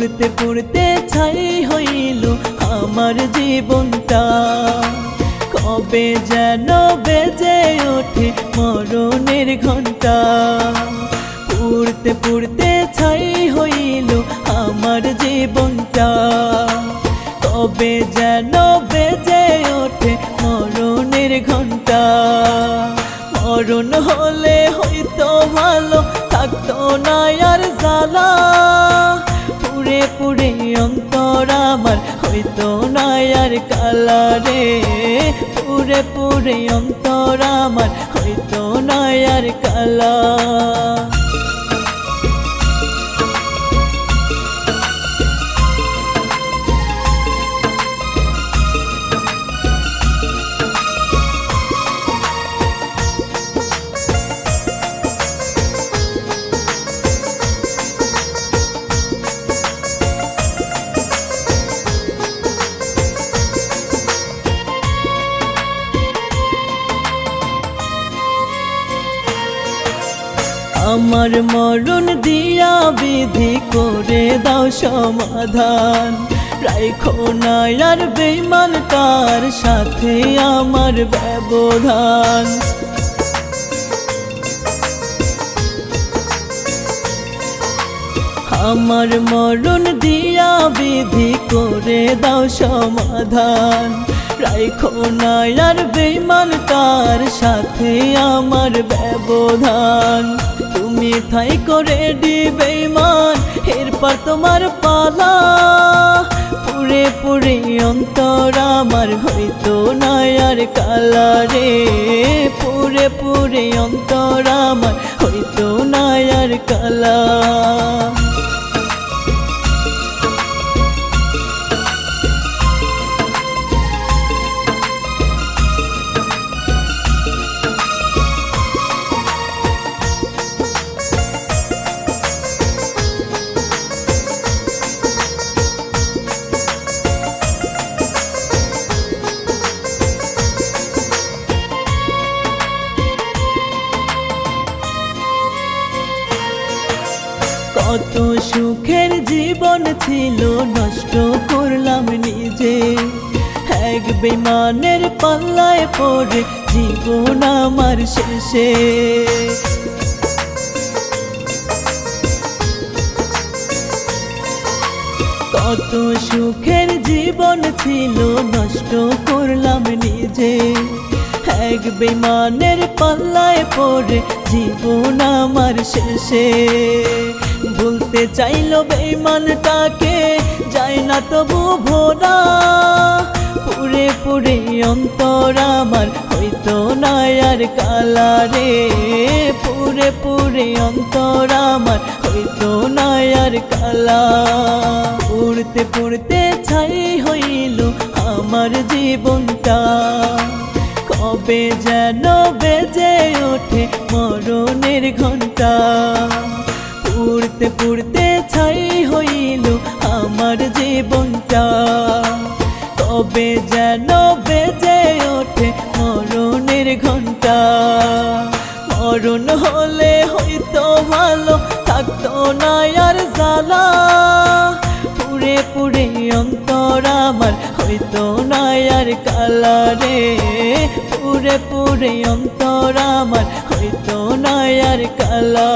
পুড়তে পুড়তে ছাই হইল আমার জীবনটা। কবে যেন বেজে ওঠে মরণের ঘণ্টা পুড়তে পুড়তে ছাই হইল আমার জীবনটা। কবে যেন বেজে ওঠে মরণের ঘণ্টা মরণ হলে হয়তো ভালো থাকতো না আর জ্বালা। না কালারে পুরে পুরে অন্তর আমার হয়তো নয়ার কালা। আমার মরণ দিয়া বিধি করে দাও সমাধান। রাইখো না আর বেইমান, তার সাথে আমার ব্যবধান। আমার মরণ দিয়া বিধি করে দাও সমাধান। রাইখো না আর বেইমান তার সাথে আমার ব্যবধান। তুমি থাই করে ডি বেইমান এরপর তোমার পালা। পুরে পুরে অন্তর আমার হইতো না আর কালা পুরে পুরে অন্তর আমার হইতো না আর কালা কত সুখের জীবন ছিল, নষ্ট করলাম নিজে। এক বেমানের পাল্লায় পড়ে জীবন আমার শেষে। কত সুখের জীবন ছিল, নষ্ট করলাম নিজে। এক বেমানের পাল্লায় পড়ে জীবন আমার শেষে। ভুলতে চাইলো বেমানটাকে যায় না তবু ভোরা। পুরে পুরে অন্তর আমার হইতো না আর কালা রে পুরে পুরে অন্তর আমার হইতো না আর কালা। উড়তে পুড়তে ছাই হইল আমার জীবনটা। কবে যেন বেজে ওঠে মরণের ঘণ্টা পুড়তে পুড়তে ছাই হইল আমার জীবনটা। কবে যেন বেজে ওঠে মরণের ঘণ্টা মরণ হলে হয়তো ভালো থাকতো না আর জ্বালা। পুরে পুরে অন্তর আমার হয়তো না আর কালা রে। পুরে পুরে অন্তর আমার হয়তো না আর কালা।